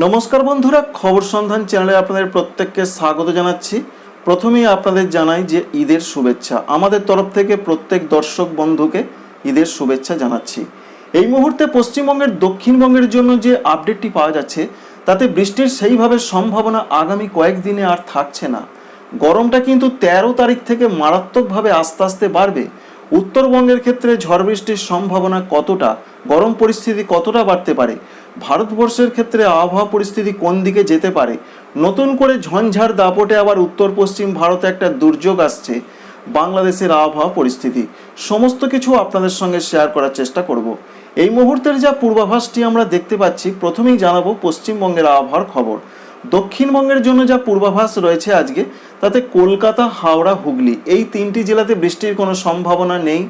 নমস্কার বন্ধুরা, খবর সন্ধান চ্যানেলে আপনাদের প্রত্যেককে স্বাগত জানাচ্ছি। প্রথমেই আপনাদের জানাই যে ঈদের শুভেচ্ছা। আমাদের তরফ থেকে প্রত্যেক দর্শক বন্ধুকে ঈদের শুভেচ্ছা জানাচ্ছি। এই মুহূর্তে পশ্চিমবঙ্গের, দক্ষিণবঙ্গের জন্য যে আপডেটটি পাওয়া যাচ্ছে, তাতে বৃষ্টির সেইভাবে সম্ভাবনা আগামী কয়েকদিনে আর থাকছে না। গরমটা কিন্তু তেরো তারিখ থেকে মারাত্মকভাবে আস্তে আস্তে বাড়বে। উত্তরবঙ্গের ক্ষেত্রে ঝড় বৃষ্টির সম্ভাবনা কতটা, গরম পরিস্থিতি কতটা বাড়তে পারে ভারতবর্ষের ক্ষেত্রে আবহাওয়া পরিস্থিতি কোন দিকে যেতে পারে? নতুন করে ঝঞ্ঝার দাপটে আবার উত্তর পশ্চিম ভারতে একটা দুর্যোগ আসছে, বাংলাদেশের আবহাওয়া পরিস্থিতি। সমস্ত কিছু আপনাদের সঙ্গে শেয়ার করার চেষ্টা করব। এই মুহূর্তের যা পূর্বাভাসটি আমরা দেখতে পাচ্ছি, প্রথমেই জানাব পশ্চিমবঙ্গের আবহাওয়ার খবর। দক্ষিণবঙ্গের জন্য যা পূর্বাভাস রয়েছে আজকে, তাতে কলকাতা, হাওড়া, হুগলি, এই তিনটি জেলাতে বৃষ্টির কোনো সম্ভাবনা নেই।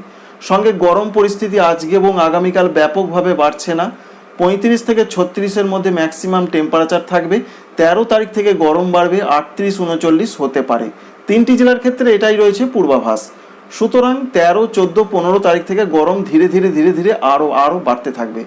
সঙ্গে গরম পরিস্থিতি আজকে এবং আগামীকাল ব্যাপকভাবে বাড়ছে না। পঁয়ত্রিশ থেকে ছত্রিশের মধ্যে ম্যাক্সিমাম টেম্পারেচার থাকবে। তেরো তারিখ থেকে গরম বাড়বে, আটত্রিশ উনচল্লিশ হতে পারে। তিনটি জেলার ক্ষেত্রে এটাই রয়েছে পূর্বাভাস। সুতরাং তেরো, চোদ্দ, পনেরো তারিখ থেকে গরম ধীরে ধীরে ধীরে ধীরে আরও আরও বাড়তে থাকবে।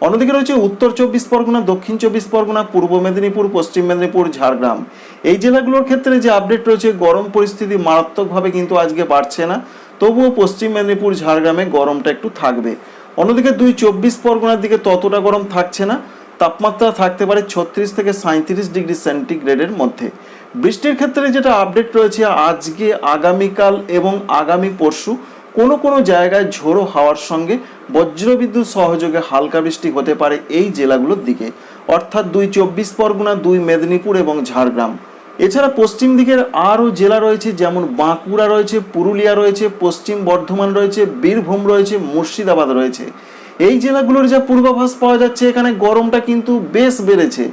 অন্যদিকে রয়েছে উত্তর চব্বিশ পরগনা, দক্ষিণ চব্বিশ পরগনা, পূর্ব মেদিনীপুর, পশ্চিম মেদিনীপুর, ঝাড়গ্রাম। এই জেলাগুলোর ক্ষেত্রে যে আপডেট রয়েছে, গরম পরিস্থিতি মারাত্মকভাবে কিন্তু আজকে বাড়ছে না। তবুও পশ্চিম মেদিনীপুর, ঝাড়গ্রামে গরমটা একটু থাকবে। অন্যদিকে দুই চব্বিশ পরগনার দিকে ততটা গরম থাকছে না। তাপমাত্রা থাকতে পারে ছত্রিশ থেকে সাঁত্রিশ ডিগ্রি সেন্টিগ্রেডের মধ্যে। বৃষ্টির ক্ষেত্রে যেটা আপডেট রয়েছে, আজকে, আগামীকাল এবং আগামী পরশু কোনো কোনো জায়গায় ঝোড়ো হাওয়ার সঙ্গে বজ্রবিদ্যুৎ সহযোগে হালকা বৃষ্টি হতে পারে এই জেলাগুলোর দিকে। অর্থাৎ দুই চব্বিশ পরগনা, দুই মেদিনীপুর এবং ঝাড়গ্রাম। এছাড়া পশ্চিম দিকের আরও জেলা রয়েছে, যেমন বাঁকুড়া রয়েছে, পুরুলিয়া রয়েছে, পশ্চিম বর্ধমান রয়েছে, বীরভূম রয়েছে, মুর্শিদাবাদ রয়েছে। এই জেলাগুলোর যা পূর্বাভাস পাওয়া যাচ্ছে, এখানে গরমটা কিন্তু বেশ বেড়েছে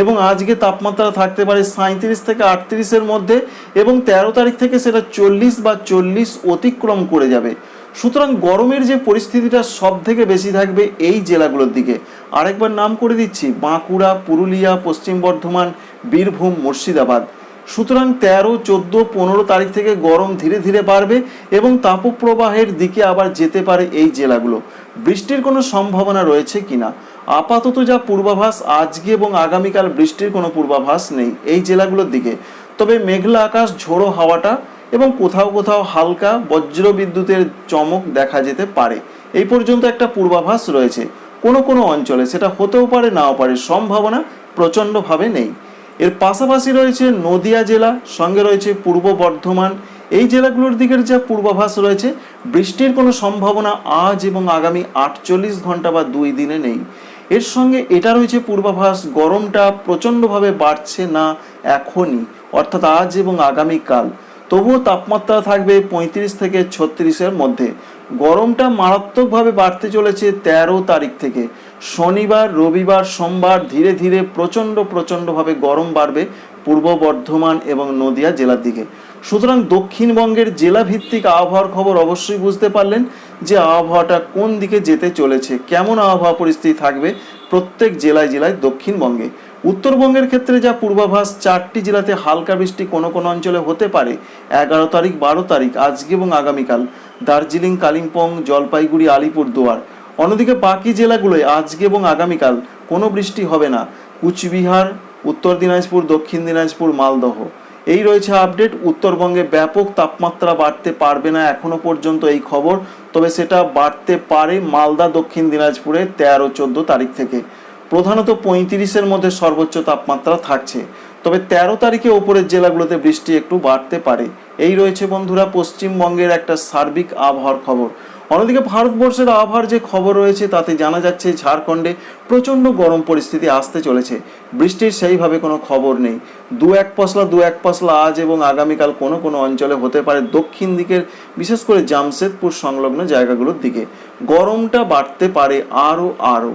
এবং আজকে তাপমাত্রা থাকতে পারে সাঁত্রিশ থেকে আটত্রিশের মধ্যে এবং তেরো তারিখ থেকে সেটা চল্লিশ বা চল্লিশ অতিক্রম করে যাবে। সুতরাং গরমের যে পরিস্থিতিটা সব থেকে বেশি থাকবে এই জেলাগুলোর দিকে। আরেকবার নাম করে দিচ্ছি, বাঁকুড়া, পুরুলিয়া, পশ্চিম বর্ধমান বীরভূম মুর্শিদাবাদ। সুতরাং তেরো, চোদ্দ, পনেরো তারিখ থেকে গরম ধীরে ধীরে বাড়বে এবং তাপপ্রবাহের দিকে আবার যেতে পারে এই জেলাগুলো। বৃষ্টির কোনো সম্ভাবনা রয়েছে কিনা? আপাতত যা পূর্বাভাস, আজকে এবং আগামীকাল বৃষ্টির কোনো পূর্বাভাস নেই এই জেলাগুলোর দিকে। তবে মেঘলা আকাশ, ঝোড়ো হাওয়াটা এবং কোথাও কোথাও হালকা বজ্র বিদ্যুতের চমক দেখা যেতে পারে। এই পর্যন্ত একটা পূর্বাভাস রয়েছে। কোনো কোনো অঞ্চলে সেটা হতেও পারে, নাও পারে, সম্ভাবনা প্রচণ্ডভাবে নেই। এর পাশাপাশি রয়েছে নদিয়া জেলা, সঙ্গে রয়েছে পূর্ব বর্ধমান। এই জেলাগুলোর দিকের যা পূর্বাভাস রয়েছে, বৃষ্টির কোনো সম্ভাবনা আজ এবং আগামী আটচল্লিশ ঘণ্টা বা দুই দিনে নেই। এর সঙ্গে এটা রয়েছে পূর্বাভাস, গরমটা প্রচণ্ডভাবে বাড়ছে না এখনই, অর্থাৎ আজ এবং আগামীকাল। তবুও তাপমাত্রা থাকবে পঁয়ত্রিশ থেকে ছত্রিশের মধ্যে। গরমটা মারাত্মকভাবে বাড়তে চলেছে তেরো তারিখ থেকে। শনিবার, রবিবার, সোমবার ধীরে ধীরে প্রচণ্ড প্রচণ্ডভাবে গরম বাড়বে পূর্ব বর্ধমান এবং নদিয়া জেলার দিকে। সুতরাং দক্ষিণবঙ্গের জেলা ভিত্তিক আবহাওয়ার খবর অবশ্যই বুঝতে পারলেন যে আবহাওয়াটা কোন দিকে যেতে চলেছে, কেমন আবহাওয়া পরিস্থিতি থাকবে প্রত্যেক জেলায় জেলায় দক্ষিণবঙ্গে। উত্তরবঙ্গের ক্ষেত্রে যা পূর্বাভাস, চারটি জেলাতে হালকা বৃষ্টি কোনো কোনো অঞ্চলে হতে পারে। এগারো তারিখ, বারো তারিখ, আজকে এবং আগামীকাল। দার্জিলিং, কালিম্পং, জলপাইগুড়ি আলিপুরদুয়ার অন্যদিকে বাকি জেলাগুলোয় আজকে এবং আগামীকাল কোনো বৃষ্টি হবে না। কুচবিহার, উত্তর দিনাজপুর, দক্ষিণ দিনাজপুর, মালদহ। এই রয়েছে আপডেট। উত্তরবঙ্গে ব্যাপক তাপমাত্রা বাড়তে পারবে না এখনও পর্যন্ত এই খবর। তবে সেটা বাড়তে পারে মালদা, দক্ষিণ দিনাজপুরে তেরো, চোদ্দ তারিখ থেকে। প্রধানত পঁয়ত্রিশের মধ্যে সর্বোচ্চ তাপমাত্রা থাকছে। তবে তেরো তারিখে ওপরের জেলাগুলোতে বৃষ্টি একটু বাড়তে পারে। এই রয়েছে বন্ধুরা পশ্চিমবঙ্গের একটা সার্বিক আবহাওয়ার খবর। অন্যদিকে ভারতবর্ষের আবহাওয়ার যে খবর রয়েছে তাতে জানা যাচ্ছে ঝাড়খণ্ডে প্রচণ্ড গরম পরিস্থিতি আসতে চলেছে। বৃষ্টির সেইভাবে কোনো খবর নেই। দু এক পশলা, দু এক পশলা আজ এবং আগামীকাল কোনো কোনো অঞ্চলে হতে পারে দক্ষিণ দিকের, বিশেষ করে জামশেদপুর সংলগ্ন জায়গাগুলোর দিকে। গরমটা বাড়তে পারে আরও আরও।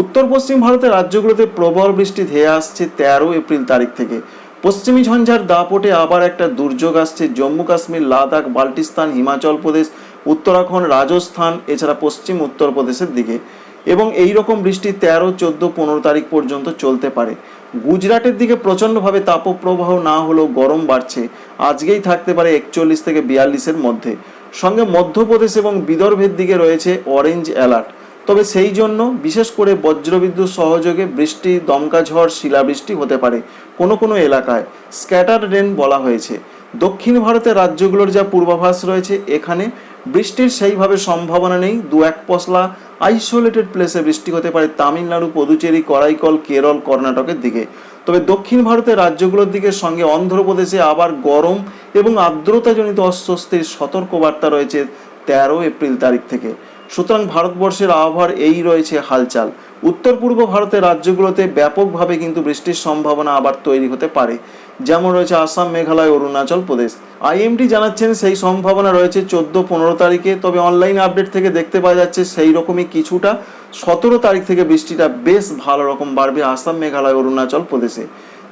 উত্তর পশ্চিম ভারতের রাজ্যগুলোতে প্রবল বৃষ্টি ধেয়ে আসছে তেরো এপ্রিল তারিখ থেকে। পশ্চিমী ঝঞ্ঝার দাপটে আবার একটা দুর্যোগ আসছে জম্মু কাশ্মীর, লাদাখ, বাল্টিস্তান, হিমাচল প্রদেশ, উত্তরাখণ্ড, রাজস্থান, এছাড়া পশ্চিম উত্তরপ্রদেশের দিকে। এবং এই রকম বৃষ্টি তেরো, চোদ্দ, পনেরো তারিখ পর্যন্ত চলতে পারে। গুজরাটের দিকে প্রচণ্ডভাবে তাপপ্রবাহ না হলেও গরম বাড়ছে। আজকেই থাকতে পারে একচল্লিশ থেকে বিয়াল্লিশের মধ্যে। সঙ্গে মধ্যপ্রদেশ এবং বিদর্ভের দিকে রয়েছে অরেঞ্জ অ্যালার্ট তবে সেই জন্য বিশেষ করে বজ্রবিদ্যুৎ সহযোগে বৃষ্টি, দমকা ঝড়, শিলাবৃষ্টি হতে পারে কোনো কোনো এলাকায়, স্ক্যাটার রেন বলা হয়েছে। দক্ষিণ ভারতের রাজ্যগুলোর যা পূর্বাভাস রয়েছে, এখানে বৃষ্টির সেইভাবে সম্ভাবনা নেই। দু এক পশলা আইসোলেটেড প্লেসে বৃষ্টি হতে পারে তামিলনাড়ু, পদুচেরি, করাইকল, কেরল, কর্ণাটকের দিকে। তবে দক্ষিণ ভারতের রাজ্যগুলোর দিকে সঙ্গে অন্ধ্রপ্রদেশে আবার গরম এবং আর্দ্রতাজনিত অস্বস্তির সতর্কবার্তা রয়েছে তেরো এপ্রিল তারিখ থেকে। সুতরাং ভারতবর্ষের আবহাওয়ার এই রয়েছে হালচাল। উত্তর পূর্ব ভারতের রাজ্যগুলোতে ব্যাপকভাবে কিন্তু বৃষ্টির সম্ভাবনা আবার তৈরি হতে পারে। যেমন রয়েছে আসাম, মেঘালয়, অরুণাচল প্রদেশ। আইএমডি জানাচ্ছেন সেই সম্ভাবনা রয়েছে চোদ্দ, পনেরো তারিখে। তবে অনলাইন আপডেট থেকে দেখতে পাওয়া যাচ্ছে সেই রকমই কিছুটা। সতেরো তারিখ থেকে বৃষ্টিটা বেশ ভালো রকম বাড়বে আসাম, মেঘালয়, অরুণাচল প্রদেশে।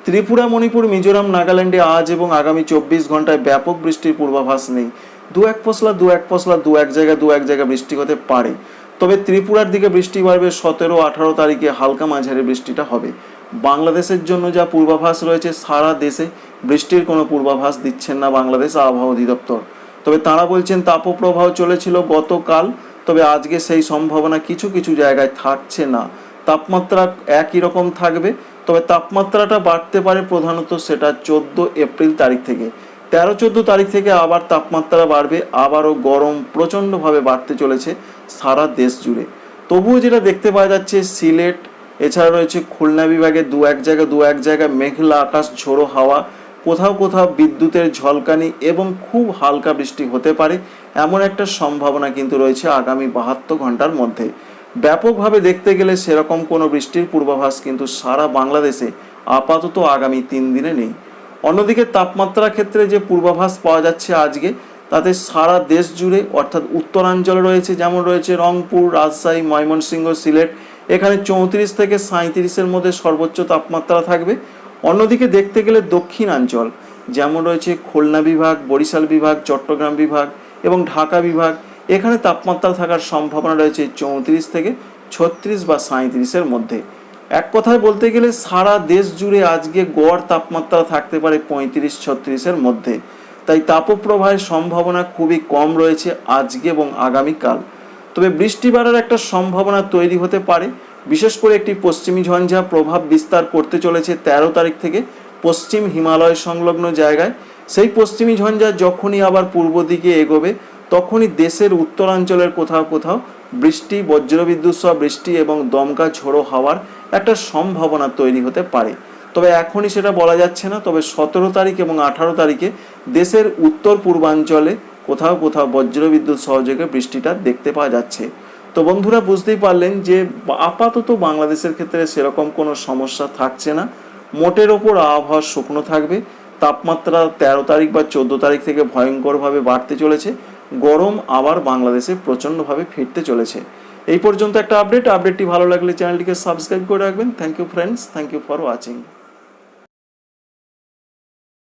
ত্রিপুরা, মণিপুর, মিজোরাম, নাগাল্যান্ডে আজ এবং আগামী চব্বিশ ঘন্টায় ব্যাপক বৃষ্টির পূর্বাভাস নেই। দু এক পশলা, দু এক পশলা, দু এক জায়গায়, দু এক জায়গায় বৃষ্টি হতে পারে। তবে ত্রিপুরার দিকে বৃষ্টি বাড়বে সতেরো, আঠারো তারিখে হালকা মাঝারি বৃষ্টিটা হবে। বাংলাদেশের জন্য যা পূর্বাভাস রয়েছে, সারা দেশে বৃষ্টির কোনো পূর্বাভাস দিচ্ছেন না বাংলাদেশ আবহাওয়া অধিদপ্তর। তবে তারা বলছেন, তাপপ্রবাহ চলেছিল গতকাল, তবে আজকে সেই সম্ভাবনা কিছু কিছু জায়গায় থাকছে না। তাপমাত্রা একই রকম থাকবে, তবে তাপমাত্রাটা বাড়তে পারে প্রধানত সেটা চোদ্দ এপ্রিল তারিখ থেকে। তেরো চোদ্দ তারিখ থেকে আবার তাপমাত্রা বাড়বে, আবারও গরম প্রচণ্ডভাবে বাড়তে চলেছে সারা দেশ জুড়ে। তবুও যেটা দেখতে পাওয়া যাচ্ছে, সিলেট, এছাড়া রয়েছে খুলনা বিভাগে দু এক জায়গা, দু এক জায়গায় মেঘলা আকাশ, ঝোড়ো হাওয়া, কোথাও কোথাও বিদ্যুতের ঝলকানি এবং খুব হালকা বৃষ্টি হতে পারে, এমন একটা সম্ভাবনা কিন্তু রয়েছে আগামী বাহাত্তর ঘণ্টার মধ্যে। ব্যাপকভাবে দেখতে গেলে সেরকম কোনো বৃষ্টির পূর্বাভাস কিন্তু সারা বাংলাদেশে আপাতত আগামী তিন দিনে নেই। অন্যদিকে তাপমাত্রার ক্ষেত্রে যে পূর্বাভাস পাওয়া যাচ্ছে আজকে, তাতে সারা দেশ জুড়ে, অর্থাৎ উত্তরাঞ্চলে রয়েছে, যেমন রয়েছে রংপুর, রাজশাহী, ময়মনসিংহ, সিলেট, এখানে চৌত্রিশ থেকে সাঁত্রিশের মধ্যে সর্বোচ্চ তাপমাত্রা থাকবে। অন্যদিকে দেখতে গেলে দক্ষিণাঞ্চল, যেমন রয়েছে খুলনা বিভাগ, বরিশাল বিভাগ, চট্টগ্রাম বিভাগ এবং ঢাকা বিভাগ, এখানে তাপমাত্রা থাকার সম্ভাবনা রয়েছে চৌত্রিশ থেকে ছত্রিশ বা সাঁত্রিশের মধ্যে। এক কথায় বলতে গেলে সারা দেশ জুড়ে আজকে গড় তাপমাত্রা থাকতে পারে পঁয়ত্রিশ, ছত্রিশের মধ্যে। তাই তাপপ্রবাহের সম্ভাবনা খুবই কম রয়েছে আজকে এবং আগামীকাল। তবে বৃষ্টি বাড়ার একটা সম্ভাবনা তৈরি হতে পারে। বিশেষ করে একটি পশ্চিমী ঝঞ্ঝা প্রভাব বিস্তার করতে চলেছে তেরো তারিখ থেকে পশ্চিম হিমালয় সংলগ্ন জায়গায়। সেই পশ্চিমী ঝঞ্ঝা যখনই আবার পূর্ব দিকে এগোবে, তখনই দেশের উত্তরাঞ্চলের কোথাও কোথাও বৃষ্টি, বজ্রবিদ্যুৎ সহ বৃষ্টি এবং দমকা ঝোড়ো হওয়ার একটা সম্ভাবনা তৈরি হতে পারে। তবে এখনই সেটা বলা যাচ্ছে না। তবে সতেরো তারিখ এবং আঠারো তারিখে দেশের উত্তর পূর্বাঞ্চলে কোথাও কোথাও বজ্রবিদ্যুৎ সহযোগে বৃষ্টিটা দেখতে পাওয়া যাচ্ছে। তো বন্ধুরা, বুঝতেই পারলেন যে আপাতত বাংলাদেশের ক্ষেত্রে সেরকম কোনো সমস্যা থাকছে না। মোটের ওপর আবহাওয়া শুকনো থাকবে। তাপমাত্রা তেরো তারিখ বা চোদ্দ তারিখ থেকে ভয়ঙ্করভাবে বাড়তে চলেছে। গরম আবার বাংলাদেশে প্রচণ্ডভাবে ফিরতে চলেছে। এই পর্যন্ত একটা আপডেট আপডেটটি ভালো লাগলে চ্যানেলটিকে সাবস্ক্রাইব করে রাখবেন। Thank you friends thank you for watching